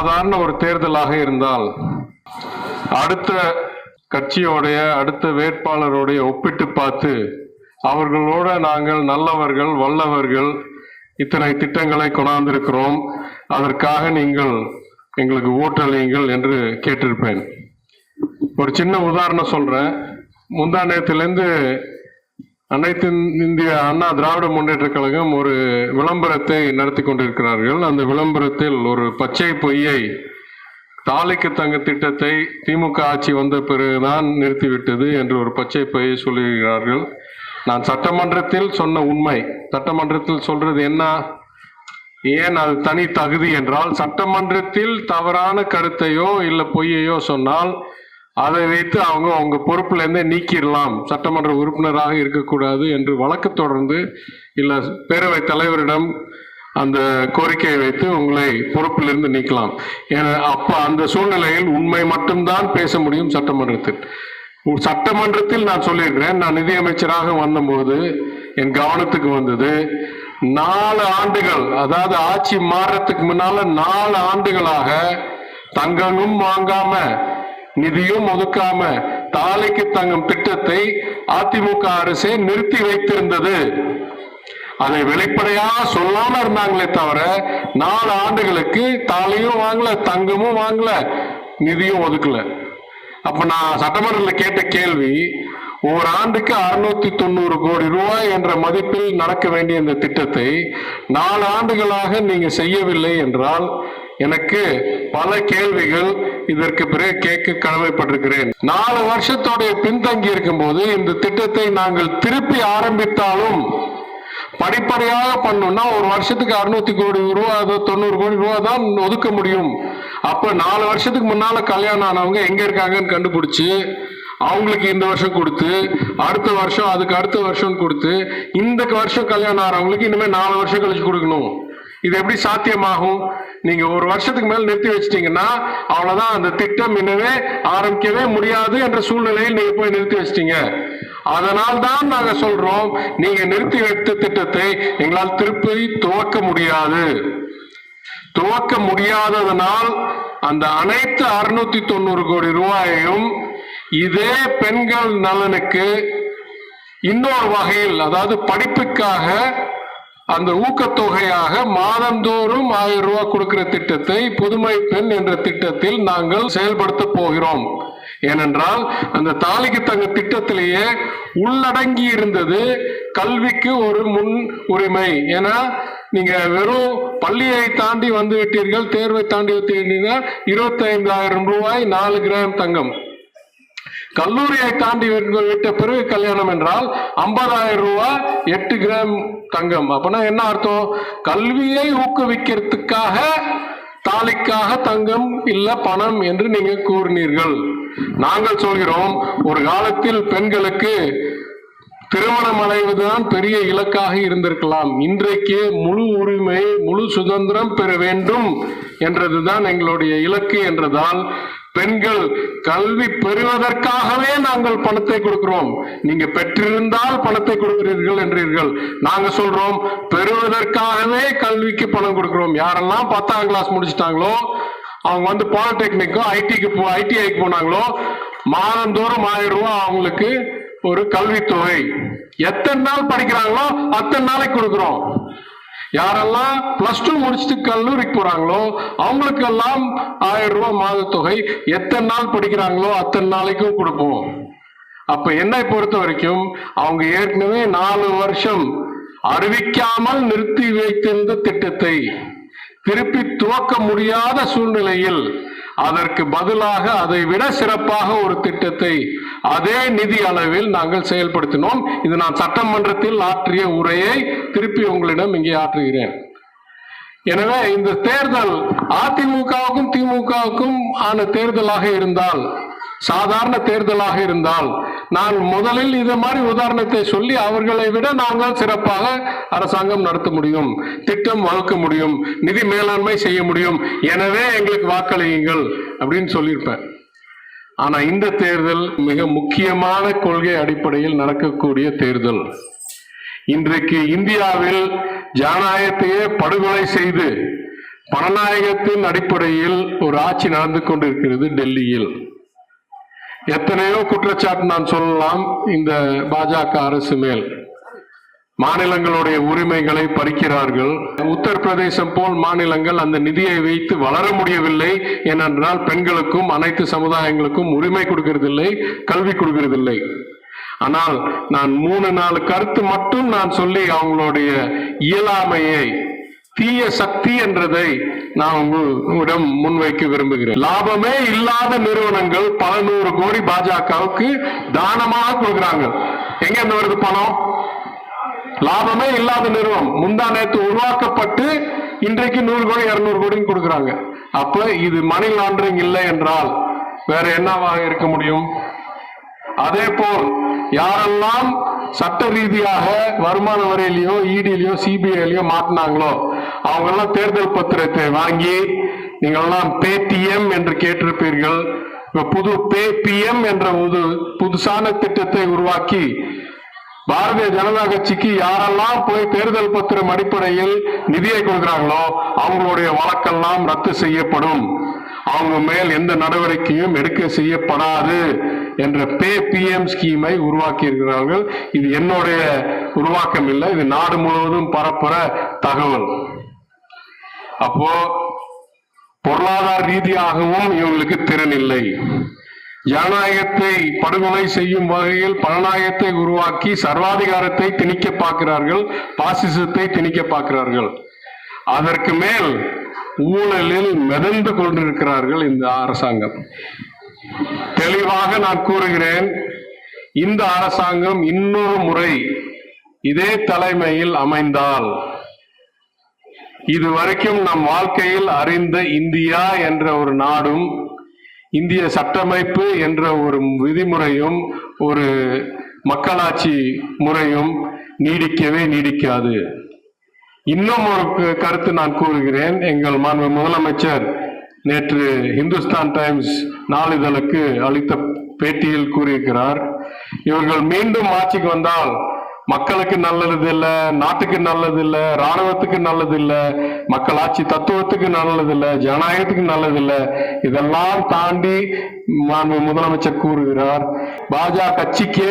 சாதாரண ஒரு தேர்தலாக இருந்தால் அடுத்த கட்சியோடைய அடுத்த வேட்பாளருடைய ஒப்பிட்டு பார்த்து அவர்களோட நாங்கள் நல்லவர்கள் வல்லவர்கள் இத்தனை திட்டங்களை கொண்டாந்திருக்கிறோம் அதற்காக நீங்கள் எங்களுக்கு ஓட்டளியுங்கள் என்று கேட்டிருப்பேன். ஒரு சின்ன உதாரணம் சொல்றேன். முந்தா நேரத்திலேருந்து அனைத்து இந்திய அண்ணா திராவிட முன்னேற்ற கழகம் ஒரு விளம்பரத்தை நடத்தி கொண்டிருக்கிறார்கள். அந்த விளம்பரத்தில் ஒரு பச்சை பொய்யை தாலிக்கு தங்க திட்டத்தை திமுக ஆட்சி வந்த பிறகுதான் நிறுத்திவிட்டது என்று ஒரு பச்சை பொய்யை சொல்லுகிறார்கள். நான் சட்டமன்றத்தில் சொன்ன உண்மை சட்டமன்றத்தில் சொல்றது என்ன? ஏன் அது தனி தகுதி என்றால் சட்டமன்றத்தில் தவறான கருத்தையோ இல்லை பொய்யையோ சொன்னால் அதை வைத்து அவங்க அவங்க பொறுப்புல இருந்து நீக்கிடலாம். சட்டமன்ற உறுப்பினராக இருக்கக்கூடாது என்று வழக்கு தொடர்ந்து இல்ல பேரவை தலைவரிடம் அந்த கோரிக்கையை வைத்து உங்களை பொறுப்பிலிருந்து நீக்கலாம். என அப்ப அந்த சூழ்நிலையில் உண்மை மட்டும்தான் பேச முடியும் சட்டமன்றத்தில். சட்டமன்றத்தில் நான் சொல்லியிருக்கிறேன் நான் நிதியமைச்சராக வந்தபோது என் கவனத்துக்கு வந்தது நாலு ஆண்டுகள் அதாவது ஆட்சி மாறுறதுக்கு முன்னால நாலு ஆண்டுகளாக தங்கமும் வாங்காம நிதியும் ஒதுக்காம தாலைக்கு தங்கும் திட்டத்தை அதிமுக அரசே நிறுத்தி வைத்திருந்தது. அதை வெளிப்படையாக சொல்லாம இருந்தாங்களே தவிர நாலு ஆண்டுகளுக்கு தாலையும் வாங்கல தங்கமும் வாங்கல நிதியும் ஒதுக்கல. அப்ப நான் சட்டமன்றத்தில் கேட்ட கேள்வி ஒரு ஆண்டுக்கு அறுநூத்தி தொண்ணூறு கோடி ரூபாய் என்ற மதிப்பில் நடக்க வேண்டிய இந்த திட்டத்தை நாலு ஆண்டுகளாக நீங்க செய்யவில்லை என்றால் எனக்கு பல கேள்விகள் இதற்கு பிறகு கேட்க கடமைப்பட்டிருக்கிறேன். நாலு வருஷத்தோடைய பின்தங்கி இருக்கும்போது இந்த திட்டத்தை நாங்கள் திருப்பி ஆரம்பித்தாலும் படிப்படியாக பண்ணோம்னா ஒரு வருஷத்துக்கு அறுநூத்தி கோடி ரூபா அதோ தொண்ணூறு கோடி ரூபா தான் ஒதுக்க முடியும். அப்ப நாலு வருஷத்துக்கு முன்னால கல்யாணம் ஆனவங்க எங்க இருக்காங்கன்னு கண்டுபிடிச்சு அவங்களுக்கு இந்த வருஷம் கொடுத்து அடுத்த வருஷம் அதுக்கு அடுத்த வருஷம் கொடுத்து இந்த வருஷம் கல்யாணம் ஆகிறவங்களுக்கு இனிமேல் நாலு வருஷம் கழிச்சு கொடுக்கணும். இது எப்படி சாத்தியமாகும்? நீங்க ஒரு வருஷத்துக்கு மேல் நிறுத்தி வச்சிட்டீங்கன்னா அவ்வளவுதான். அந்த திட்டம் இன்னவே ஆரம்பிக்கவே முடியாது என்ற சூழ்நிலையில் நீங்க போய் நிறுத்தி வச்சிட்டீங்க. அதனால் தான் நாங்க சொல்றோம் நீங்க நிறுத்தி வைத்த திட்டத்தை எங்களால் திருப்பி துவக்க முடியாது. துவக்க முடியாததனால் அந்த அனைத்து அறுநூத்தி தொண்ணூறு கோடி ரூபாயையும் இதே பெண்கள் நலனுக்கு இன்னொரு வகையில் அதாவது படிப்புக்காக அந்த ஊக்கத்தொகையாக மாதந்தோறும் ஆயிரம் ரூபாய் கொடுக்கிற திட்டத்தை புதுமை பெண் என்ற திட்டத்தில் நாங்கள் செயல்படுத்த போகிறோம். ஏனென்றால் அந்த தாலிக்கு தங்க திட்டத்திலேயே உள்ளடங்கி இருந்தது கல்விக்கு ஒரு முன் உரிமை. ஏன்னா நீங்க வெறும் பள்ளியை தாண்டி வந்து விட்டீர்கள் தேர்வை தாண்டி விட்டீங்கன்னா இருபத்தி ஐந்தாயிரம் ரூபாய் நாலு கிராம் தங்கம். கல்லூரியை தாண்டி விட்ட பிறகு கல்யாணம் என்றால் ஐம்பதாயிரம் ரூபாய் எட்டு கிராம் தங்கம். அப்படின்னா என்ன அர்த்தம்? கல்வியை ஊக்குவிக்கிறதுக்காக தாலிக்காக தங்கம் இல்ல பணம் என்று நீங்க கூறினீர்கள். நாங்கள் சொல்கிறோம் ஒரு காலத்தில் பெண்களுக்கு திருமணம் அடைவதுதான் பெரிய இலக்காக இருந்திருக்கலாம். இன்றைக்கு முழு உரிமை முழு சுதந்திரம் பெற வேண்டும் என்றதுதான் எங்களுடைய இலக்கு என்றதால் பெண்கள் கல்வி பெறுவதற்காகவே நாங்கள் பணத்தை கொடுக்கிறோம். நீங்க பெற்றிருந்தால் பணத்தை கொடுக்கிறீர்கள் என்றீர்கள். நாங்க சொல்றோம் பெறுவதற்காகவே கல்விக்கு பணம் கொடுக்கிறோம். யாரெல்லாம் பத்தாம் கிளாஸ் முடிச்சிட்டாங்களோ அவங்க வந்து பாலிடெக்னிக்கோ ஐடிக்கு போ ஐடிஐக்கு போனாங்களோ மாதந்தோறும் ஆயிரம் ரூபாய் அவங்களுக்கு ஒரு கல்வித்தொகை. எத்தனை நாள் படிக்கிறாங்களோ அத்தனை நாளைக்கு கொடுக்குறோம். யாரெல்லாம் பிளஸ் டூ முடிச்சுட்டு கல்லூரிக்கு போறாங்களோ அவங்களுக்கு எல்லாம் ஆயிரம் ரூபாய் மாதத்தொகை எத்தனை நாள் படிக்கிறாங்களோ அத்தனை நாளைக்கும் கொடுப்போம். அப்ப என்னை பொறுத்த வரைக்கும் அவங்க ஏற்கனவே நாலு வருஷம் அறிவிக்காமல் நிறுத்தி வைத்திருந்த திட்டத்தை திருப்பி துவக்க முடியாத சூழ்நிலையில் அதற்கு பதிலாக அதை விட சிறப்பாக ஒரு திட்டத்தை அதே நிதி அளவில் நாங்கள் செயல்படுத்தினோம். இது நான் சட்டமன்றத்தில் ஆற்றிய உரையை திருப்பி உங்களிடம் இங்கே ஆற்றுகிறேன். எனவே இந்த தேர்தல் அதிமுகவுக்கும் திமுகவுக்கும் ஆன தேர்தலாக இருந்தால் சாதாரண தேர்தலாக இருந்தால் நான் முதலில் இது மாதிரி உதாரணத்தை சொல்லி அவர்களை விட நாங்கள் சிறப்பாக அரசாங்கம் நடத்த முடியும் திட்டம் வகுக்க முடியும் நிதி மேலாண்மை செய்ய முடியும். எனவே எங்களுக்கு வாக்களியுங்கள் அப்படின்னு சொல்லியிருப்பேன். ஆனா இந்த தேர்தல் மிக முக்கியமான கொள்கை அடிப்படையில் நடக்கக்கூடிய தேர்தல். இன்றைக்கு இந்தியாவில் ஜனநாயகத்தையே படுகொலை செய்து பணநாயகத்தின் அடிப்படையில் ஒரு ஆட்சி நடந்து கொண்டிருக்கிறது டெல்லியில். எத்தனையோ குற்றச்சாட்டு நான் சொல்லலாம். இந்த பாஜக அரசு மேல். மாநிலங்களுடைய உரிமைகளை பறிக்கிறார்கள். உத்தரப்பிரதேசம் போல் மாநிலங்கள் அந்த நிதியை வைத்து வளர முடியவில்லை ஏனென்றால் பெண்களுக்கும் அனைத்து சமுதாயங்களுக்கும் உரிமை கொடுக்கறதில்லை கல்வி கொடுக்கறதில்லை. ஆனால் நான் மூணு நாலு கருத்து மட்டும் நான் சொல்லி அவங்களுடைய இயலாமையை தீய சக்தி என்றதை நான் உங்களிடம் முன்வைக்க விரும்புகிறேன். லாபமே இல்லாத நிறுவனங்கள் பல நூறு கோடி பாஜகவுக்கு தானமாக கொடுக்குறாங்க. எங்க இருந்து வருது பணம்? லாபமே இல்லாத நிறுவனம். முந்தா நேற்று உருவாக்கப்பட்டு இன்றைக்கு நூறு கோடி இருநூறு கோடின்னு கொடுக்குறாங்க. அப்ப இது மணி லாண்டரிங் இல்லை என்றால் வேற என்னவாக இருக்க முடியும்? அதே போல் யாரெல்லாம் சட்ட ரீதியாக வருமான வரியிலையோ இடியிலையோ சிபிஐலையோ மாட்டினாங்களோ அவங்க எல்லாம் தேர்தல் பத்திரத்தை வாங்கி நீங்களெல்லாம் பேடிஎம் என்று கேட்டிருப்பீர்கள். புது பேபிஎம் என்ற ஒரு புதுசான திட்டத்தை உருவாக்கி பாரதிய ஜனதா கட்சிக்கு யாரெல்லாம் போய் தேர்தல் பத்திரம் அடிப்படையில் நிதியை கொடுக்கிறாங்களோ அவங்களுடைய வழக்கெல்லாம் ரத்து செய்யப்படும். அவங்க மேல் எந்த நடவடிக்கையும் எடுக்க செய்யப்படாது என்ற பே பிஎம் ஸ்கீமை உருவாக்கி இருக்கிறார்கள் இது என்னுடைய உருவாக்கம் இல்லை. இது நாடு முழுவதும் பரப்புற தகவல். அப்போ பொருளாதார ரீதியாகவும் இவங்களுக்கு திறன் இல்லை. ஜனநாயகத்தை படுகொலை செய்யும் வகையில் பலநாயகத்தை உருவாக்கி சர்வாதிகாரத்தை திணிக்க பார்க்கிறார்கள் பாசிசத்தை திணிக்க பார்க்கிறார்கள். அதற்கு மேல் ஊழலில் மிதந்து கொண்டிருக்கிறார்கள் இந்த அரசாங்கம். தெளிவாக நான் கூறுகிறேன் இந்த அரசாங்கம் இன்னொரு முறை இதே தலைமையில் அமைந்தால் இதுவரைக்கும் நம் வாழ்க்கையில் அறிந்த இந்தியா என்ற ஒரு நாடும் இந்திய சட்டமைப்பு என்ற ஒரு விதிமுறையும் ஒரு மக்களாட்சி முறையும் நீடிக்கவே நீடிக்காது. இன்னும் ஒரு கருத்து நான் கூறுகிறேன். எங்கள் மாண்பு முதலமைச்சர் நேற்று இந்துஸ்தான் டைம்ஸ் நாளிதழுக்கு அளித்த பேட்டியில் கூறியிருக்கிறார் இவர்கள் மீண்டும் ஆட்சிக்கு வந்தால் மக்களுக்கு நல்லது இல்ல நாட்டுக்கு நல்லது இல்ல ராணுவத்துக்கு நல்லது இல்ல மக்களாட்சி தத்துவத்துக்கு நல்லது இல்ல ஜனநாயகத்துக்கு நல்லது இல்ல இதெல்லாம் தாண்டி முதலமைச்சர் கூறுகிறார் பாஜக கட்சிக்கே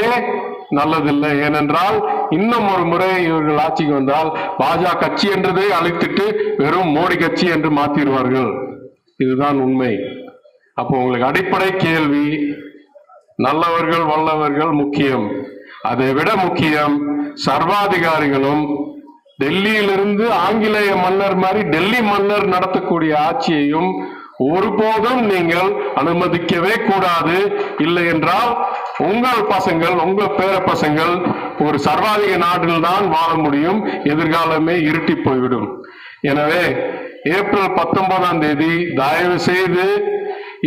நல்லதில்லை. ஏனென்றால் இன்னும் ஒரு முறை இவர்கள் ஆட்சிக்கு வந்தால் பாஜக கட்சி என்றதை அழைத்துட்டு வெறும் மோடி கட்சி என்று மாத்திடுவார்கள். இதுதான் உண்மை. அப்போ உங்களுக்கு அடிப்படை கேள்வி நல்லவர்கள் வல்லவர்கள் முக்கியம். அதை விட முக்கியம் சர்வாதிகாரிகளும் டெல்லியிலிருந்து ஆங்கிலேய மன்னர் மாதிரி டெல்லி மன்னர் நடத்தக்கூடிய ஆட்சியையும் ஒருபோதும் நீங்கள் அனுமதிக்கவே கூடாது. இல்லை என்றால் உங்கள் பசங்கள் உங்கள் பேர பசங்கள் ஒரு சர்வாதிக நாட்டில் தான் வாழ முடியும் எதிர்காலமே இருட்டி போய்விடும். எனவே ஏப்ரல் பத்தொன்பதாம் தேதி தயவு செய்து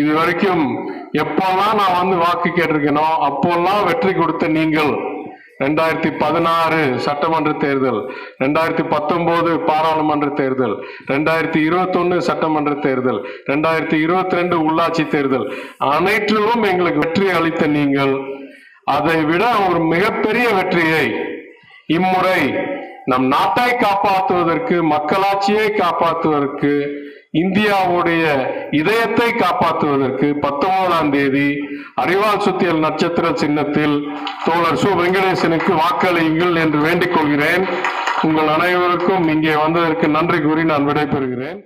இது வரைக்கும் எப்பெல்லாம் நான் வந்து வாக்கு கேட்டிருக்கேனோ அப்போல்லாம் வெற்றி கொடுத்த நீங்கள் ரெண்டாயிரத்தி பதினாறு சட்டமன்ற தேர்தல் ரெண்டாயிரத்தி பத்தொன்பது பாராளுமன்ற தேர்தல் ரெண்டாயிரத்தி இருபத்தொன்னு சட்டமன்ற தேர்தல் ரெண்டாயிரத்தி இருபத்தி ரெண்டு உள்ளாட்சி தேர்தல் அனைத்திலும் எங்களுக்கு வெற்றி அளித்த நீங்கள். அதை விட ஒரு மிகப்பெரிய வெற்றியை இம்முறை நம் நாட்டை காப்பாற்றுவதற்கு மக்களாட்சியை காப்பாற்றுவதற்கு இந்தியாவுடைய இதயத்தை காப்பாற்றுவதற்கு பத்தொன்பதாம் தேதி அறிவால் சுத்தியல் நட்சத்திர சின்னத்தில் தோழர் சு வெங்கடேசனுக்கு வாக்களியுங்கள் என்று வேண்டிக் கொள்கிறேன். உங்கள் அனைவருக்கும் இங்கே வந்ததற்கு நன்றி கூறி நான் விடைபெறுகிறேன்.